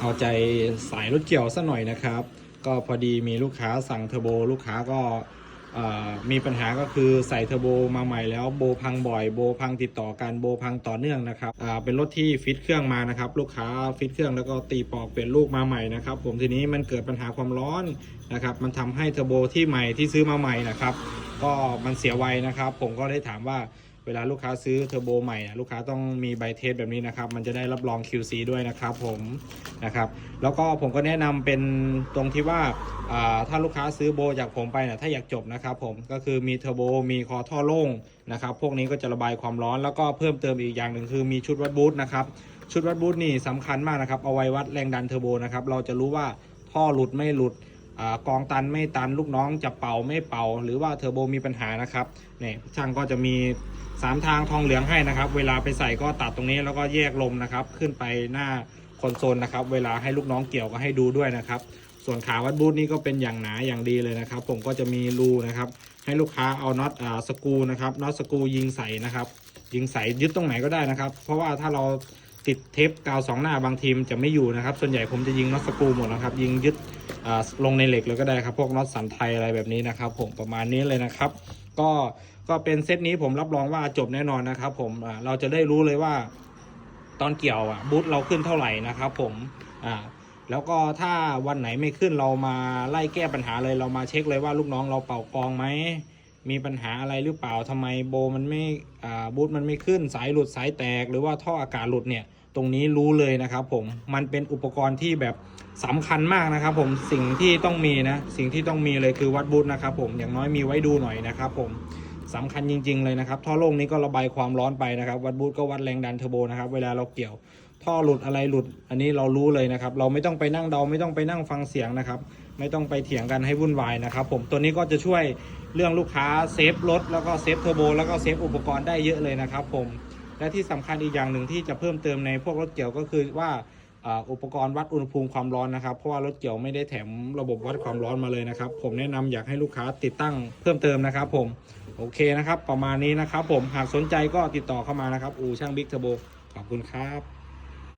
เอาใจสายรถเกี่ยวซะหน่อยนะครับ ก็พอดีมีลูกค้าสั่งเทอร์โบลูกค้าก็มีปัญหาก็คือใส่เทอร์โบมาใหม่แล้วโบพังบ่อยโบพังติดต่อกันโบพังต่อเนื่องนะครับเป็นรถที่ฟิตเครื่องมานะครับ ลูกค้าฟิตเครื่องแล้วก็ตีปอกเปลี่ยนลูกมาใหม่นะครับ ผมทีนี้มันเกิดปัญหาความร้อนนะครับ มันทำให้เทอร์โบที่ใหม่ที่ซื้อมาใหม่นะครับ ก็มันเสียไวนะครับ ผมก็ได้ถามว่า วลาลูกค้าซื้อเทอร์โบใหม่อะลูกค้าต้องมีใบเทสแบบนี้นะครับ มันจะได้รับรอง QC ด้วยนะครับผมนะครับ แล้วก็ผมก็แนะนำเป็นตรงที่ว่าถ้าลูกค้าซื้อโบจากผมไปนี่ยถ้าอยากจบนะครับผมก็คือมีเทอร์โบมีคอท่อโล่งนะครับ พวกนี้ก็จะระบายความร้อนแล้วก็เพิ่มเติมอีกอย่างหนึ่งคือมีชุดวัดบูทนะครับชุดวัดบูทนี่สำคัญมากนะครับเอาไว้วัดแรงดันเทอร์โบนะครับเราจะรู้ว่าท่อหลุดไม่หลุด กองตันไม่ตันลูกน้องจะเป่าไม่เป่า หรือว่าเทอร์โบมีปัญหานะครับเนี่ยช่างก็จะมี 3 ทางทองเหลืองให้นะครับ เวลาไปใส่ก็ตัดตรงนี้แล้วก็แยกลมนะครับ ขึ้นไปหน้าคอนโซลนะครับ เวลาให้ลูกน้องเกี่ยวก็ให้ดูด้วยนะครับ ส่วนขาวัดบูทนี่ก็เป็นอย่างหนาอย่างดีเลยนะครับ ผมก็จะมีรูนะครับ ให้ลูกค้าเอาน็อตสกูนะครับน็อตสกูยิงใส่นะครับ ยิงใส่ยึดตรงไหนก็ได้นะครับ เพราะว่าถ้าเรา ติดเทปกาวสองหน้าบางทีมจะไม่อยู่นะครับ ส่วนใหญ่ผมจะยิงน็อตสกรูหมดนะครับ ยิงยึดลงในเหล็กเลยก็ได้ครับ พวกน็อตสันไทยอะไรแบบนี้นะครับ ผมประมาณนี้เลยนะครับ ก็ก็เป็นเซตนี้ผมรับรองว่าจบแน่นอนนะครับ ผมเราจะได้รู้เลยว่าตอนเกี่ยวอะบูทเราขึ้นเท่าไหร่นะครับผมอ่าแล้วก็ถ้าวันไหนไม่ขึ้นเรามาไล่แก้ปัญหาเลยเรามาเช็คเลยว่าลูกน้องเราเป่ากองไหม มีปัญหาอะไรหรือเปล่าทำไมโบมันไม่อ่าบูทมันไม่ขึ้นสายหลุดสายแตก หรือว่าท่ออากาศหลุดเนี่ยตรงนี้รู้เลยนะครับผมมันเป็นอุปกรณ์ที่แบบสำคัญมากนะครับผมสิ่งที่ต้องมีนะสิ่งที่ต้องมีเลยคือวัดบูทนะครับผมอย่างน้อยมีไว้ดูหน่อยนะครับผม สำคัญจริง ๆ เลยนะครับ ท่อโล่งนี้ก็ระบายความร้อนไปนะครับ วัดบูทก็วัดแรงดันเทอร์โบนะครับ เวลาเราเกี่ยว ท่อหลุดอะไรหลุด อันนี้เรารู้เลยนะครับ เราไม่ต้องไปนั่งเดาไม่ต้องไปนั่งฟังเสียงนะครับ ไม่ต้องไปเถียงกันให้วุ่นวายนะครับ ผม ตัวนี้ก็จะช่วยเรื่องลูกค้าเซฟรถแล้วก็เซฟเทอร์โบแล้วก็เซฟอุปกรณ์ได้เยอะเลยนะครับ ผม และที่สำคัญอีกอย่างหนึ่งที่จะเพิ่มเติมในพวกรถเกี่ยวก็คือว่าอุปกรณ์วัดอุณหภูมิความร้อนนะครับ เพราะว่ารถเกี่ยวไม่ได้แถมระบบวัดความร้อนมาเลยนะครับ ผมแนะนำอยากให้ลูกค้าติดตั้งเพิ่มเติมนะครับ ผม โอเคนะครับ ประมาณนี้นะครับ ผมหากสนใจก็ติดต่อเข้ามานะครับ อูช่างบิ๊กเทอร์โบขอบคุณครับ